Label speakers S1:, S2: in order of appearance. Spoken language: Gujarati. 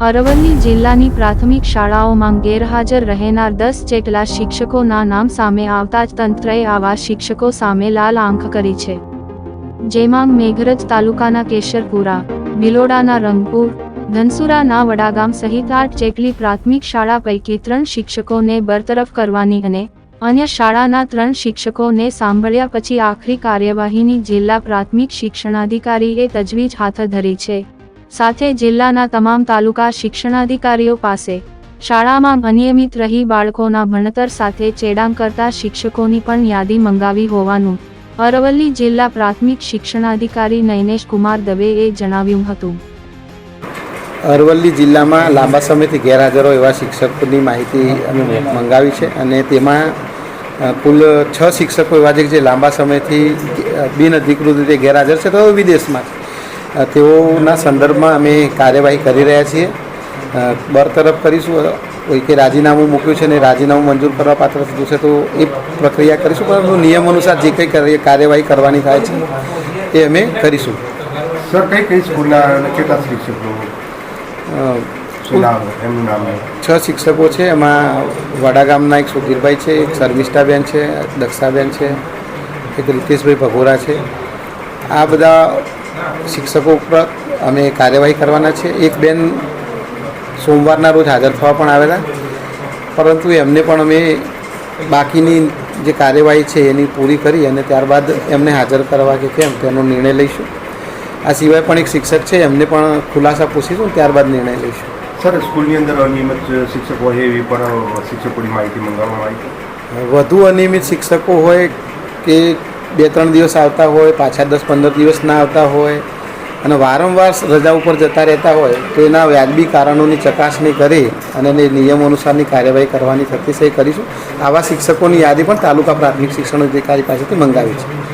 S1: અરવલ્લી જિલ્લાની પ્રાથમિક શાળાઓમાં ગેરહાજર રહેનાર દસ જેટલા શિક્ષકોના નામ સામે આવતા જ તંત્રએ આવા શિક્ષકો સામે લાલ આંખ કરી છે. જેમાં મેઘરજ તાલુકાના કેશરપુરા ભિલોડાના રંગપુર ધનસુરાના વડાગામ સહિત આઠ જેટલી પ્રાથમિક શાળા પૈકી ત્રણ શિક્ષકોને બરતરફ કરવાની અને અન્ય શાળાના ત્રણ શિક્ષકોને સાંભળ્યા પછી આખરી કાર્યવાહીની જિલ્લા પ્રાથમિક શિક્ષણાધિકારીએ તજવીજ હાથ ધરી છે. સાથે જિલ્લાના તમામ તાલુકા શિક્ષણાધિકારીઓ પાસે શાળામાં અનિયમિત રહી બાળકોના ભણતર સાથે ચેડાં કરતા શિક્ષકોની પણ યાદી મંગાવી હોવાનું અરવલ્લી જિલ્લા પ્રાથમિક શિક્ષણાધિકારી નૈનેશ કુમાર દવેએ જણાવ્યું હતું.
S2: અરવલ્લી જિલ્લામાં લાંબા સમયથી ગેરહાજરો એવા શિક્ષકોની માહિતી અમે મંગાવી છે અને તેમાં કુલ છ શિક્ષકો એવા છે જે લાંબા સમયથી બિનઅધિકૃત રીતે ગેરહાજર છે તો વિદેશમાં છે. તેઓના સંદર્ભમાં અમે કાર્યવાહી કરી રહ્યા છીએ. બરતરફ કરીશું. કોઈ કે રાજીનામું મૂક્યું છે ને રાજીનામું મંજૂર કરવા પાત્ર થતું છે તો એ પ્રક્રિયા કરીશું પરંતુ નિયમ અનુસાર જે કંઈ કાર્યવાહી કરવાની થાય છે એ અમે કરીશું.
S3: સર કઈ કઈ સ્કૂલના કેટલા શિક્ષકો?
S2: છ શિક્ષકો છે. એમાં વાડા ગામના એક સુધીરભાઈ છે એક શર્મિષ્ઠાબેન છે દક્ષાબેન છે એક રીતેશભાઈ ભગોરા છે. આ બધા શિક્ષકો ઉપર અમે કાર્યવાહી કરવાના છે. એક બેન સોમવારના રોજ હાજર થવા પણ આવેલા. પરંતુ એમને પણ અમે બાકીની જે કાર્યવાહી છે એની પૂરી કરી અને ત્યારબાદ એમને હાજર કરવા કે કેમ તેનો નિર્ણય લઈશું. આ સિવાય પણ એક શિક્ષક છે એમને પણ ખુલાસા પૂછીશું ત્યારબાદ નિર્ણય લઈશું.
S3: સર સ્કૂલની અંદર અનિયમિત શિક્ષકો હોય એવી પણ શિક્ષકોની માહિતી મંગાવવામાં આવી
S2: વધુ અનિયમિત શિક્ષકો હોય કે બે ત્રણ દિવસ આવતા હોય, પાછા દસ પંદર દિવસ ના આવતા હોય અને વારંવાર રજા ઉપર જતા રહેતા હોય, તો એના વ્યાજબી કારણોની ચકાસણી કરી અને એને નિયમો અનુસારની કાર્યવાહી કરવાની થતી એ કરીશું. આવા શિક્ષકોની યાદી પણ તાલુકા પ્રાથમિક શિક્ષણ અધિકારી પાસેથી મંગાવી છે.